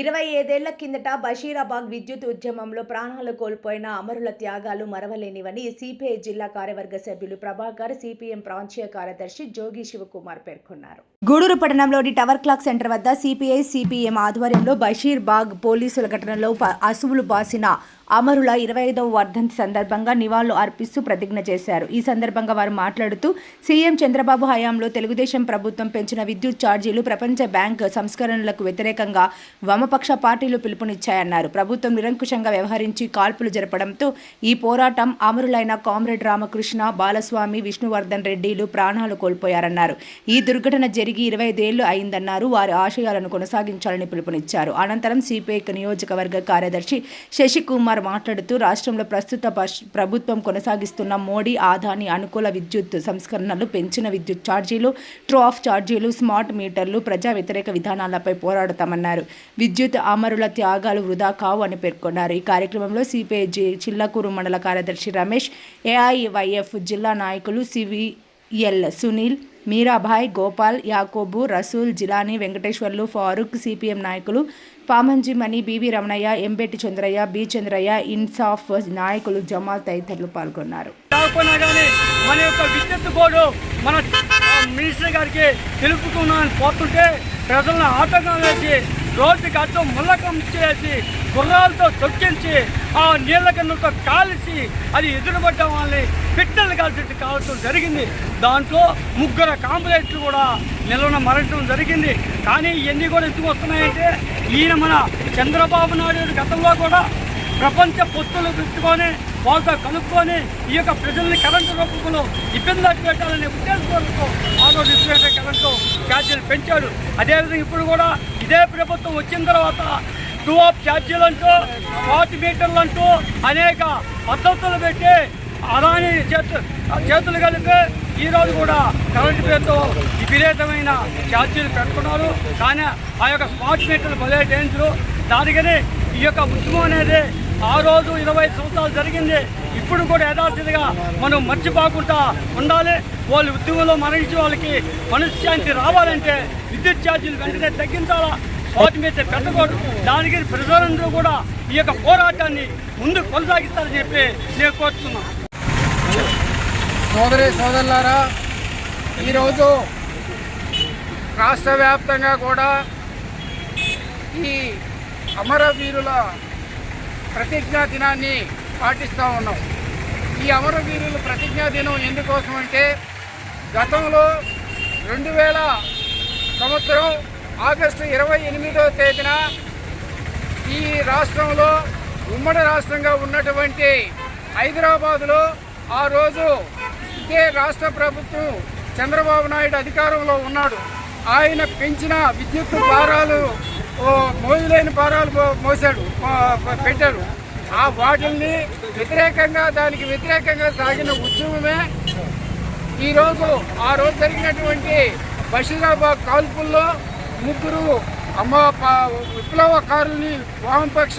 ఇరవై ఐదేళ్ళ కిందట బషీరాబాద్ విద్యుత్ ఉద్యమంలో ప్రాణాలు కోల్పోయిన అమరుల త్యాగాలు మరవలేనివని సిపిఐ జిల్లా కార్యవర్గ సభ్యులు ప్రభాకర్ సిపిఎం ప్రాంతీయ కార్యదర్శి జోగి శివకుమార్ పేర్కొన్నారు. గూడూరు పట్టణంలోని టవర్ క్లాక్ సెంటర్ వద్ద సిపిఐ సిపిఎం ఆధ్వర్యంలో బషీర్బాగ్ పోలీసుల ఘటనలో అసువులు బాసిన అమరుల ఇరవై ఐదవ వర్ధంతి సందర్భంగా నివాళులు అర్పిస్తూ ప్రతిజ్ఞ చేశారు. ఈ సందర్భంగా వారు మాట్లాడుతూ సీఎం చంద్రబాబు హయాంలో తెలుగుదేశం ప్రభుత్వం పెంచిన విద్యుత్ ఛార్జీలు ప్రపంచ బ్యాంక్ సంస్కరణలకు వ్యతిరేకంగా వామపక్ష పార్టీలు పిలుపునిచ్చాయన్నారు. ప్రభుత్వం నిరంకుశంగా వ్యవహరించి కాల్పులు జరపడంతో ఈ పోరాటం అమరులైన కామ్రేడ్ రామకృష్ణ బాలస్వామి విష్ణువర్ధన్ రెడ్డిలు ప్రాణాలు కోల్పోయారన్నారు. ఈ దుర్ఘటన జరిగి ఇరవై ఐదేళ్ళు అయిందన్నారు. వారి ఆశయాలను కొనసాగించాలని పిలుపునిచ్చారు. అనంతరం సిపిఐ నియోజకవర్గ కార్యదర్శి శశికుమార్ మాట్లాడుతూ రాష్ట్రంలో ప్రస్తుత ప్రభుత్వం కొనసాగిస్తున్న మోడీ ఆదాని అనుకూల విద్యుత్ సంస్కరణలు పెంచిన విద్యుత్ ఛార్జీలు ట్రూ ఆఫ్ ఛార్జీలు స్మార్ట్ మీటర్లు ప్రజా వ్యతిరేక విధానాలపై పోరాడతామన్నారు. విద్యుత్ విద్యుత్ అమరుల త్యాగాలు వృధా కావు అని పేర్కొన్నారు. ఈ కార్యక్రమంలో సిపిఐ చిల్లకూరు మండల కార్యదర్శి రమేష్ ఏఐవైఎఫ్ జిల్లా నాయకులు సివిఎల్ సునీల్ మీరాభాయ్ గోపాల్ యాకోబు రసూల్ జిలానీ వెంకటేశ్వర్లు ఫారూక్ సిపిఎం నాయకులు పామంజి మణి రమణయ్య ఎంబెట్టి చంద్రయ్య బి చంద్రయ్య ఇన్సాఫ్ నాయకులు జమాల్ తదితరులు పాల్గొన్నారు. మన యొక్క విద్యుత్ బోర్డు మన మినిస్టర్ గారికి తెలుపుకున్నాను పోతుంటే ప్రజలను ఆటంకం వేసి రోడ్డుకి అడ్డం ముల్లకం చేసి గుర్రాలతో తొక్కించి ఆ నీళ్ళ కన్నుతో కాల్చి అది ఎదురుపడ్డ వాళ్ళని పిట్టలు కాల్చి కావటం జరిగింది. దాంట్లో ముగ్గురు కాంప్లైంట్లు కూడా నిలవన మరణం జరిగింది. కానీ ఇవన్నీ కూడా ఎందుకు వస్తున్నాయంటే ఈయన మన చంద్రబాబు నాయుడు గతంలో కూడా ప్రపంచ పొత్తులు పెట్టుకొని వాళ్ళతో కనుక్కొని ఈ యొక్క ప్రజల్ని కరెంటు రూపంలో ఇబ్బంది పెట్టాలనే ఉద్దేశంతో ఆ రోజు ఇసుక కరెంటు ఛార్జీలు పెంచాడు. అదేవిధంగా ఇప్పుడు కూడా ఇదే ప్రభుత్వం వచ్చిన తర్వాత టూ ఆఫ్ ఛార్జీలు అంటూ స్మార్ట్ మీటర్లు అంటూ అనేక పద్ధతులు పెట్టి అదాని చేతు చేతులు కలిపి ఈ రోజు కూడా కరెంటు పేరుతో విపరీతమైన ఛార్జీలు పెట్టుకున్నారు కానీ ఆ యొక్క స్మార్ట్ మీటర్లు భలే డేంజరు. దానికని ఈ యొక్క ఉద్యమం అనేది ఆ రోజు ఇరవై సంవత్సరాలు జరిగింది. ఇప్పుడు కూడా యథాస్థితిగా మనం మర్చిపోకుండా ఉండాలి. వాళ్ళు ఉద్యమంలో మరణించే వాళ్ళకి మనశ్శాంతి రావాలంటే విద్యుత్ ఛార్జీలు వెంటనే తగ్గించాలా? వాటి మీద పెట్టకూడదు. దానికి ప్రజలందరూ కూడా ఈ యొక్క పోరాటాన్ని ముందు కొనసాగిస్తారని చెప్పి నేను కోరుతున్నాను సోదరి సోదరులారా ఈరోజు రాష్ట్ర వ్యాప్తంగా కూడా ఈ అమరవీరుల ప్రతిజ్ఞా దినాన్ని పాటిస్తూ ఉన్నాం. ఈ అమరవీరులు ప్రతిజ్ఞా దినం ఎందుకోసం అంటే గతంలో రెండు వేల సంవత్సరం ఆగస్టు ఇరవై ఎనిమిదవ తేదీన ఈ రాష్ట్రంలో ఉమ్మడి రాష్ట్రంగా ఉన్నటువంటి హైదరాబాదులో ఆ రోజు ఇదే రాష్ట్ర ప్రభుత్వం చంద్రబాబు నాయుడు అధికారంలో ఉన్నాడు. ఆయన పెంచిన విద్యుత్ భారాలు మోయలేని భారాలు మో- మోసాడు ఆ, పెట్టారు. ఆ వాటిల్ని వ్యతిరేకంగా దానికి వ్యతిరేకంగా సాగిన ఉద్యమమే ఈరోజు ఆ రోజు జరిగినటువంటి బషీరాబాద్ కాల్పుల్లో ముగ్గురు అమ్మ విప్లవకారుల్ని వామపక్ష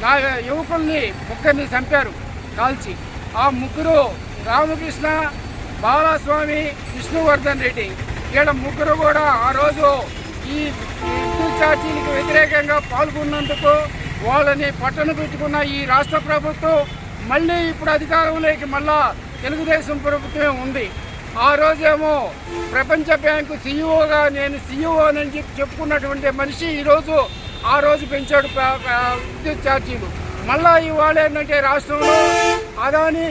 నా యువకుల్ని ముగ్గురిని చంపారు కాల్చి. ఆ ముగ్గురు రామకృష్ణ బాలస్వామి విష్ణువర్ధన్ రెడ్డి. వీళ్ళ ముగ్గురు కూడా ఆ రోజు ఈ విద్యుత్ ఛార్జీలకు వ్యతిరేకంగా పాల్గొన్నందుకు వాళ్ళని పట్టణ పెట్టుకున్న ఈ రాష్ట్ర ప్రభుత్వం మళ్ళీ ఇప్పుడు అధికారంలోకి మళ్ళా తెలుగుదేశం ప్రభుత్వమే ఉంది. ఆ రోజేమో ప్రపంచ బ్యాంకు సీఈఓగా నేను సీఈఓ అని చెప్పి చెప్పుకున్నటువంటి మనిషి ఈరోజు ఆ రోజు పెంచాడు విద్యుత్ ఛార్జీలు. మళ్ళా ఇవాళ ఏంటంటే రాష్ట్రంలో అదాని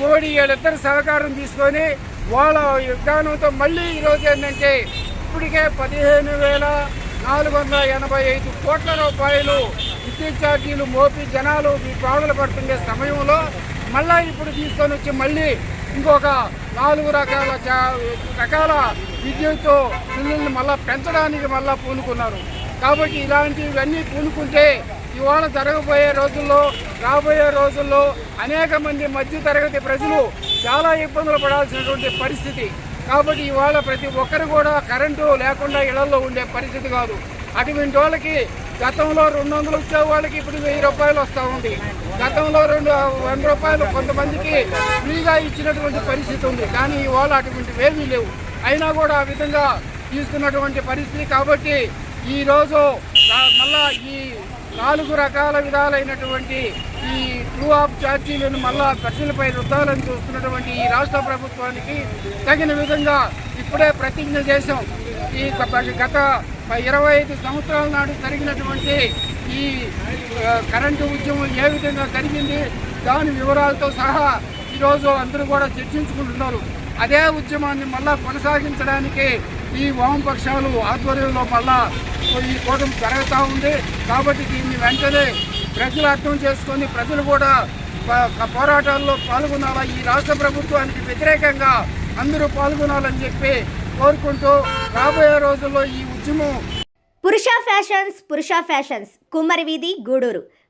మోడీ వీళ్ళిద్దరు సహకారం తీసుకొని వాళ్ళ విధానంతో మళ్ళీ ఈరోజు ఏంటంటే ఇప్పటికే పదిహేను వేల నాలుగు వందల ఎనభై ఐదు కోట్ల రూపాయలు విద్యుత్ ఛార్జీలు మోపి జనాలు ఈ బాధలు పడుతుండే సమయంలో మళ్ళా ఇప్పుడు తీసుకొని వచ్చి మళ్ళీ ఇంకొక నాలుగు రకాల చా- రకాల విద్యుత్ బిల్లుల్ని మళ్ళా పెంచడానికి మళ్ళా పూనుకున్నారు. కాబట్టి ఇలాంటివన్నీ పూనుకుంటే ఇవాళ జరగబోయే రోజుల్లో రాబోయే రోజుల్లో అనేక మంది మధ్య తరగతి ప్రజలు చాలా ఇబ్బందులు పడాల్సినటువంటి పరిస్థితి. కాబట్టి ఇవాళ ప్రతి ఒక్కరు కూడా కరెంటు లేకుండా ఇళ్ళలో ఉండే పరిస్థితి కాదు. అటువంటి వాళ్ళకి గతంలో రెండు వందలు వచ్చే వాళ్ళకి ఇప్పుడు వెయ్యి రూపాయలు వస్తూ ఉంది. గతంలో రెండు వంద రూపాయలు కొంతమందికి ఫ్రీగా ఇచ్చినటువంటి పరిస్థితి ఉంది. కానీ ఇవాళ అటువంటి ఏమీ లేవు. అయినా కూడా ఆ విధంగా తీసుకున్నటువంటి పరిస్థితి కాబట్టి ఈరోజు మళ్ళా ఈ నాలుగు రకాల విధాలైనటువంటి ఈ ట్రూ ఆఫ్ ఛార్జీలను మళ్ళా ఖర్చులపై రుద్దాలని చూస్తున్నటువంటి ఈ రాష్ట్ర ప్రభుత్వానికి తగిన విధంగా ఇప్పుడే ప్రతిజ్ఞ చేశాం. ఈ గత- ఇరవై ఐదు సంవత్సరాల నాడు జరిగినటువంటి ఈ కరెంటు ఉద్యమం ఏ విధంగా జరిగింది దాని వివరాలతో సహా ఈరోజు అందరూ కూడా చర్చించుకుంటున్నారు. అదే ఉద్యమాన్ని మళ్ళా కొనసాగించడానికి ఈ వామపక్షాలు ఆధ్వర్యంలో మళ్ళా ఈ కూటమి జరుగుతూ ఉంది. కాబట్టి దీన్ని వెంటనే ప్రజలు అర్థం చేసుకొని ప్రజలు కూడా పోరాటాల్లో పాల్గొనాలా? ఈ రాష్ట్ర ప్రభుత్వానికి వ్యతిరేకంగా అందరూ పాల్గొనాలని చెప్పి కోరుకుంటూ రాబోయే రోజుల్లో ఈ ఉద్యమం పురుష ఫ్యాషన్స్ పురుష ఫ్యాషన్స్. కుమ్మరి వీధి గూడూరు.